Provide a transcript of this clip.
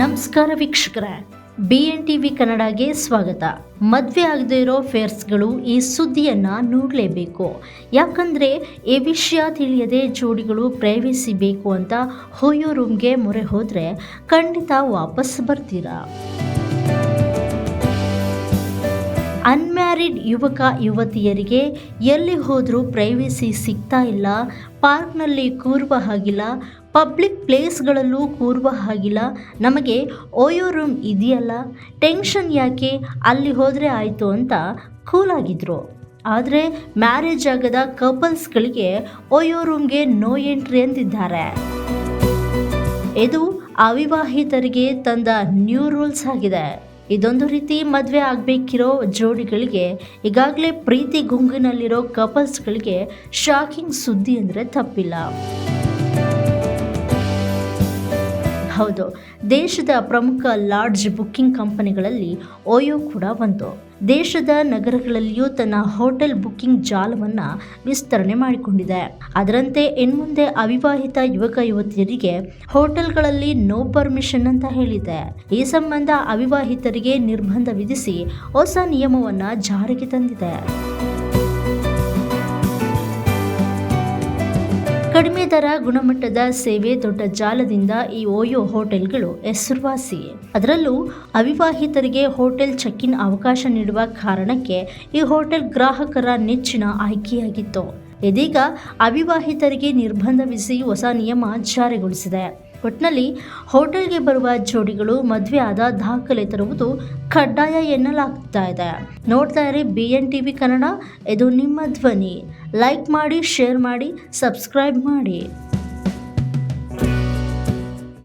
ನಮಸ್ಕಾರ ವೀಕ್ಷಕರೇ B N T V ಕನ್ನಡಗೆ ಸ್ವಾಗತ. ಮದುವೆ ಆಗದೇ ಇರೋ ಫೇರ್ಸ್ಗಳು ಈ ಸುದ್ದಿಯನ್ನು ನೋಡಲೇಬೇಕು. ಯಾಕಂದರೆ ಈ ವಿಷಯ ತಿಳಿಯದೆ ಜೋಡಿಗಳು ಪ್ರೈವೇಸಿ ಬೇಕು ಅಂತ ಹೋಯೋ ರೂಮ್ಗೆ ಮೊರೆ ಹೋದರೆ ಖಂಡಿತ ವಾಪಸ್ ಬರ್ತೀರಾ? ಅನ್ಮ್ಯಾರಿಡ್ ಯುವಕ, ಯುವತಿಯರಿಗೆ ಎಲ್ಲಿ ಹೋದರೂ ಪ್ರೈವೇಸಿ ಸಿಗ್ತಾ ಇಲ್ಲ. ಪಾರ್ಕ್ನಲ್ಲಿ ಕೂರುವ ಹಾಗಿಲ್ಲ. ಪಬ್ಲಿಕ್ ಪ್ಲೇಸ್ಗಳಲ್ಲೂ ಕೂರುವ ಹಾಗಿಲ್ಲ. ನಮಗೆ ಓಯೋ ರೂಮ್ ಇದೆಯಲ್ಲ? ಟೆನ್ಷನ್ ಯಾಕೆ? ಅಲ್ಲಿ ಹೋದರೆ ಆಯಿತು ಅಂತ ಕೂಲಾಗಿದ್ರು. ಆದರೆ ಮ್ಯಾರೇಜ್ ಆಗದ ಕಪಲ್ಸ್ಗಳಿಗೆ ಓಯೋ ರೂಮ್ಗೆ ನೋ ಎಂಟ್ರಿ ಅಂತಿದ್ದಾರೆ. ಇದು ಅವಿವಾಹಿತರಿಗೆ ತಂದ ನ್ಯೂ ರೂಲ್ಸ್ ಆಗಿದೆ. ಇದೊಂದು ರೀತಿ ಮದುವೆ ಆಗಬೇಕಿರೋ ಜೋಡಿಗಳಿಗೆ ಈಗಾಗಲೇ ಪ್ರೀತಿ ಗುಂಗಿನಲ್ಲಿರೋ ಕಪಲ್ಸ್ಗಳಿಗೆ ಶಾಕಿಂಗ್ ಸುದ್ದಿ ಅಂದರೆ ತಪ್ಪಿಲ್ಲ. ಹೌದು. ದೇಶದ ಪ್ರಮುಖ ಲಾಡ್ಜ್ ಬುಕ್ಕಿಂಗ್ ಕಂಪನಿಗಳಲ್ಲಿ ಓಯೋ ಕೂಡ ಒಂದು. ದೇಶದ ನಗರಗಳಲ್ಲಿಯೂ ತನ್ನ ಹೋಟೆಲ್ ಬುಕ್ಕಿಂಗ್ ಜಾಲವನ್ನು ವಿಸ್ತರಣೆ ಮಾಡಿಕೊಂಡಿದೆ. ಅದರಂತೆ ಇನ್ಮುಂದೆ ಅವಿವಾಹಿತ ಯುವಕ ಯುವತಿಯರಿಗೆ ಹೋಟೆಲ್ಗಳಲ್ಲಿ ನೋ ಪರ್ಮಿಷನ್ ಅಂತ ಹೇಳಿದೆ. ಈ ಸಂಬಂಧ ಅವಿವಾಹಿತರಿಗೆ ನಿರ್ಬಂಧ ವಿಧಿಸಿ ಹೊಸ ನಿಯಮವನ್ನು ಜಾರಿಗೆ ತಂದಿದೆ. ಕಡಿಮೆ ದರ ಗುಣಮಟ್ಟದ ಸೇವೆ ದೊಡ್ಡ ಜಾಲದಿಂದ ಈ ಓಯೋ ಹೋಟೆಲ್ಗಳು ಹೆಸರುವಾಸಿ ಅದರಲ್ಲೂ ಅವಿವಾಹಿತರಿಗೆ ಹೋಟೆಲ್ ಚೆಕ್ ಇನ್ ಅವಕಾಶ ನೀಡುವ ಕಾರಣಕ್ಕೆ ಈ ಹೋಟೆಲ್ ಗ್ರಾಹಕರ ನೆಚ್ಚಿನ ಆಯ್ಕೆಯಾಗಿತ್ತು. ಇದೀಗ ಅವಿವಾಹಿತರಿಗೆ ನಿರ್ಬಂಧ ವಿಧಿಸಿ ಹೊಸ ನಿಯಮ ಜಾರಿಗೊಳಿಸಿದೆ. ಒಟ್ಟಿನಲ್ಲಿ ಹೋಟೆಲ್ಗೆ ಬರುವ ಜೋಡಿಗಳು ಮದುವೆ ಆದ ದಾಖಲೆ ತರುವುದು ಕಡ್ಡಾಯ ಎನ್ನಲಾಗ್ತಾ ಇದೆ. ನೋಡ್ತಾ ಇರಿ B N T V Kannada, ಇದು ನಿಮ್ಮ ಧ್ವನಿ. ಲೈಕ್ ಮಾಡಿ, ಶೇರ್ ಮಾಡಿ, ಸಬ್ಸ್ಕ್ರೈಬ್ ಮಾಡಿ.